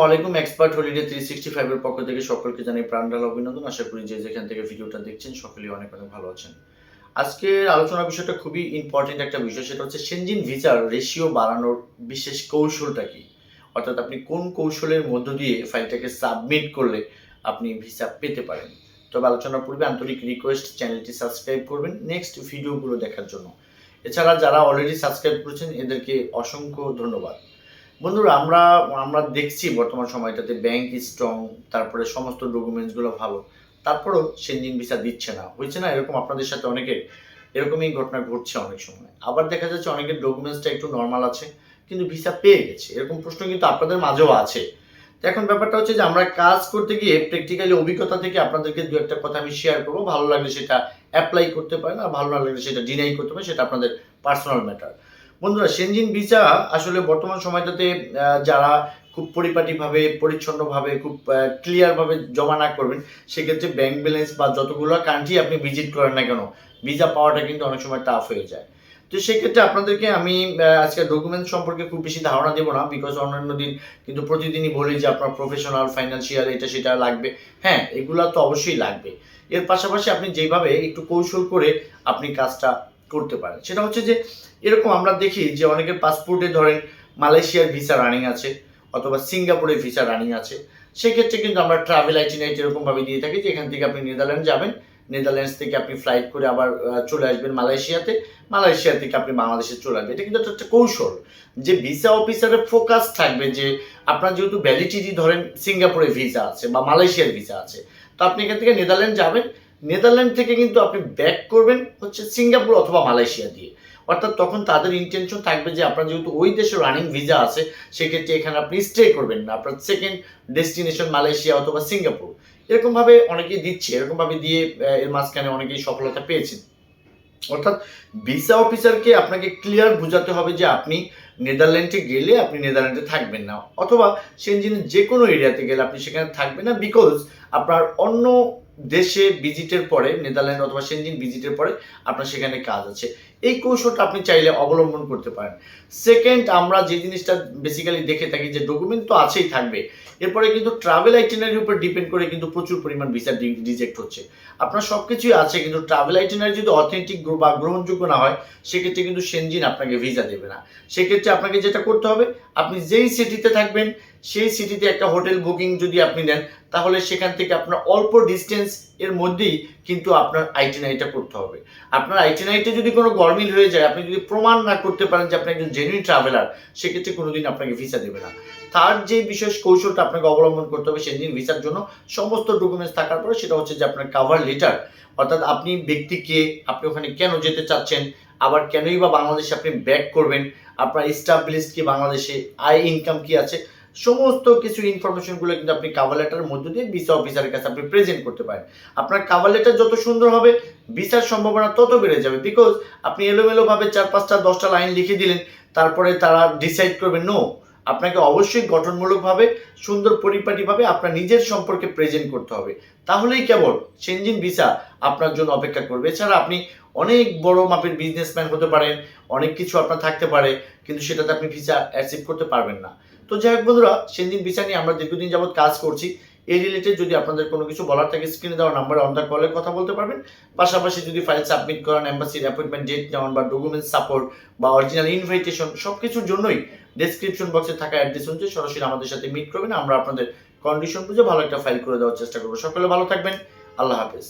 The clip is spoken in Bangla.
ওয়ালাইকুম এক্সপার্ট হলিডে থ্রি সিক্সটি ফাইভের পক্ষ থেকে সকলকে জানাই প্রাণঢাল অভিনন্দন। আশা করি যে যেখান থেকে ভিডিওটা দেখছেন, সকলেই অনেক অনেক ভালো আছেন। আজকের আলোচনা বিষয়টা খুবই ইম্পর্টেন্ট একটা বিষয়, সেটা হচ্ছে সেনজিন ভিসার রেশিও বাড়ানোর বিশেষ কৌশলটা কি? অর্থাৎ আপনি কোন কৌশলের মধ্য দিয়ে ফাইলটাকে সাবমিট করলে আপনি ভিসা পেতে পারেন? তবে আলোচনার পূর্বে আন্তরিক রিকোয়েস্ট চ্যানেলটি সাবস্ক্রাইব করবেন। নেক্সট ভিডিওগুলো দেখার জন্য। এছাড়া যারা অলরেডি সাবস্ক্রাইব করেছেন, এদেরকে অসংখ্য ধন্যবাদ। বন্ধুরা, আমরা আমরা দেখছি বর্তমান সময়টাতে ব্যাংক স্ট্রং তারপরে সমস্ত ডকুমেন্টসগুলো ভালো, তারপরেও সেনজিন ভিসা দিচ্ছে না। হয়েছে না এরকম আপনাদের সাথে অনেকের, এরকমই ঘটনা ঘটছে অনেক সময়। আবার দেখা যাচ্ছে অনেকের ডকুমেন্টসটা একটু নর্মাল আছে, কিন্তু ভিসা পেয়ে গেছে। এরকম প্রশ্ন কিন্তু আপনাদের মাঝেও আছে। এখন ব্যাপারটা হচ্ছে যে, আমরা কাজ করতে গিয়ে প্র্যাকটিক্যালি অভিজ্ঞতা থেকে আপনাদেরকে দু একটা কথা আমি শেয়ার করব। ভালো লাগলে সেটা অ্যাপ্লাই করতে পারেন, আর ভালো না লাগলে সেটা ডিনাই করতে পারেন, সেটা আপনাদের পার্সোনাল ম্যাটার বন্ধুরা সেনজিন ভিসা আসলে বর্তমান সময়টাতে যারা খুব পরিপাটিভাবে, পরিচ্ছন্নভাবে, খুব ক্লিয়ারভাবে জমা না করবেন, সেক্ষেত্রে ব্যাংক ব্যালেন্স বা যতগুলো কান্ট্রি আপনি ভিজিট করেন না কেন ভিসা পাওয়াটা কিন্তু অনেক সময় টাফ হয়ে যায়। তো সেক্ষেত্রে আপনাদেরকে আমি আজকে ডকুমেন্ট সম্পর্কে খুব বেশি ধারণা দেবো না বিকজ অন্যান্য দিন কিন্তু প্রতিদিনই বলি যে আপনার প্রফেশনাল ফাইন্যান্সিয়াল এটা সেটা লাগবে। হ্যাঁ এগুলা তো অবশ্যই লাগবে। এর পাশাপাশি আপনি যেভাবে একটু কৌশল করে আপনি কাজটা করতে পারেন সেটা হচ্ছে যে, এরকম আমরা দেখি যে অনেকের পাসপোর্টে ধরেন মালয়েশিয়ার ভিসা রানিং আছে অথবা সিঙ্গাপুরে ভিসা রানিং আছে। সেক্ষেত্রে কিন্তু আমরা ট্রাভেল আইটিনাইট এরকমভাবে দিয়ে থাকি যে এখান থেকে আপনি নেদারল্যান্ড যাবেন নেদারল্যান্ডস থেকে আপনি ফ্লাইট করে আবার চলে আসবেন মালয়েশিয়াতে, মালয়েশিয়া থেকে আপনি বাংলাদেশে চলে আসবেন। এটা কিন্তু একটা কৌশল যে ভিসা অফিসারের ফোকাস থাকবে যে আপনার যেহেতু ভ্যালিডিটি ধরেন সিঙ্গাপুরে ভিসা আছে বা মালয়েশিয়ার ভিসা আছে। তো আপনি এখান থেকে নেদারল্যান্ড যাবেন নেদারল্যান্ড থেকে কিন্তু আপনি ব্যাক করবেন হচ্ছে সিঙ্গাপুর অথবা মালয়েশিয়া দিয়ে। অর্থাৎ তখন তাদের ইন্টেনশন থাকবে যে আপনার যেহেতু ওই দেশে রানিং ভিসা আছে, সেক্ষেত্রে এখানে আপনি স্টে করবেন না। আপনার সেকেন্ড ডেস্টিনেশন মালয়েশিয়া অথবা সিঙ্গাপুর। এরকমভাবে অনেকেই দিচ্ছে, এরকমভাবে দিয়ে এর মাঝখানে অনেকেই সফলতা পেয়েছেন। অর্থাৎ ভিসা অফিসারকে আপনাকে ক্লিয়ার বোঝাতে হবে যে আপনি নেদারল্যান্ডে গেলে আপনি নেদারল্যান্ডে থাকবেন না। অথবা সেনজিনের যে কোনো এরিয়াতে গেলে আপনি সেখানে থাকবেন না বিকজ আপনার অন্য দেশে ভিজিটের পরে নেদারল্যান্ড অথবা সেনজিন ভিজিটের পরে আপনার সেখানে কাজ আছে। এই কৌশলটা আপনি চাইলে অবলম্বন করতে পারেন। সেকেন্ড আমরা যে জিনিসটা বেসিক্যালি দেখে থাকি যে ডকুমেন্ট তো আছেই থাকবে। এরপরে কিন্তু ট্রাভেল আইটেনারির উপর ডিপেন্ড করে কিন্তু প্রচুর পরিমাণ ভিসা রিজেক্ট হচ্ছে। আপনার সব কিছুই আছে, কিন্তু ট্রাভেল আইটেনারি যদি অথেন্টিক বা গ্রহণযোগ্য না হয়, সেক্ষেত্রে কিন্তু সেনজিন আপনাকে ভিসা দেবে না। সেক্ষেত্রে আপনাকে যেটা করতে হবে, আপনি যেই সিটিতে থাকবেন, সেই সিটিতে একটা হোটেল বুকিং যদি আপনি নেন, তাহলে সেখান থেকে আপনার অল্প ডিস্টেন্স এর মধ্যেই কিন্তু আপনার আইটেনারিটা করতে হবে। আপনার আইটেনারিতে যদি কোনো গরমিল হয়ে যায়, আপনি যদি প্রমাণ না করতে পারেন যে আপনি একজন জেনুইন ট্রাভেলার সেক্ষেত্রে কোনোদিন আপনাকে ভিসা দেবে না। তার যে বিশেষ কৌশলটা আপনাকে অবলম্বন করতে হবে সেদিন ভিসার জন্য সমস্ত ডকুমেন্টস থাকার পরে সেটা হচ্ছে যে আপনার কাভার লেটার অর্থাৎ আপনি ব্যক্তিকে, আপনি ওখানে কেন যেতে চাচ্ছেন, আবার কেনই বা বাংলাদেশে আপনি ব্যাক করবেন, আপনার স্টাবলিশ কি বাংলাদেশে আয় ইনকাম কি আছে সমস্ত কিছু ইনফরমেশনগুলো কিন্তু আপনি কাভার লেটারের মধ্য দিয়ে ভিসা অফিসারের কাছে আপনি প্রেজেন্ট করতে পারেন। আপনার কাভার লেটার যত সুন্দর হবে ভিসার সম্ভাবনা তত বেড়ে যাবে। বিকজ আপনি এলোমেলোভাবে চার পাঁচটা, দশটা লাইন লিখে দিলেন, তারপরে তারা ডিসাইড করবে নো আপনাকে অবশ্যই গঠনমূলকভাবে, সুন্দর পরিপাটিভাবে আপনার নিজের সম্পর্কে প্রেজেন্ট করতে হবে। তাহলেই কেবল সেনজিন ভিসা আপনার জন্য অপেক্ষা করবে। এছাড়া আপনি অনেক বড় মাপের বিজনেসম্যান হতে পারেন, অনেক কিছু আপনার থাকতে পারে, কিন্তু সেটাতে আপনি ভিসা অ্যাচিভ করতে পারবেন না। তো যাই হোক বন্ধুরা সেনজিন ভিসা নিয়ে আমরা দীর্ঘদিন যাবৎ কাজ করছি। এই রিলেটেড যদি আপনাদের কোনো কিছু বলার থাকে স্ক্রিনে দেওয়া নাম্বারে অন দ্য কলে কথা বলতে পারবেন। পাশাপাশি যদি ফাইল সাবমিট করান এম্বাসির অ্যাপয়েন্টমেন্ট ডেট নেওয়ান বা ডকুমেন্ট সাপোর্ট বা অরিজিনাল ইনভাইটেশন সব কিছুর জন্যই ডেসক্রিপশন বক্সে থাকা অ্যাড্রেস অনুযায়ী সরাসরি আমাদের সাথে মিট করবেন, আমরা আপনাদের কন্ডিশন বুঝে ভালো একটা ফাইল করে দেওয়ার চেষ্টা করব। সকলে ভালো থাকবেন। আল্লাহ হাফেজ।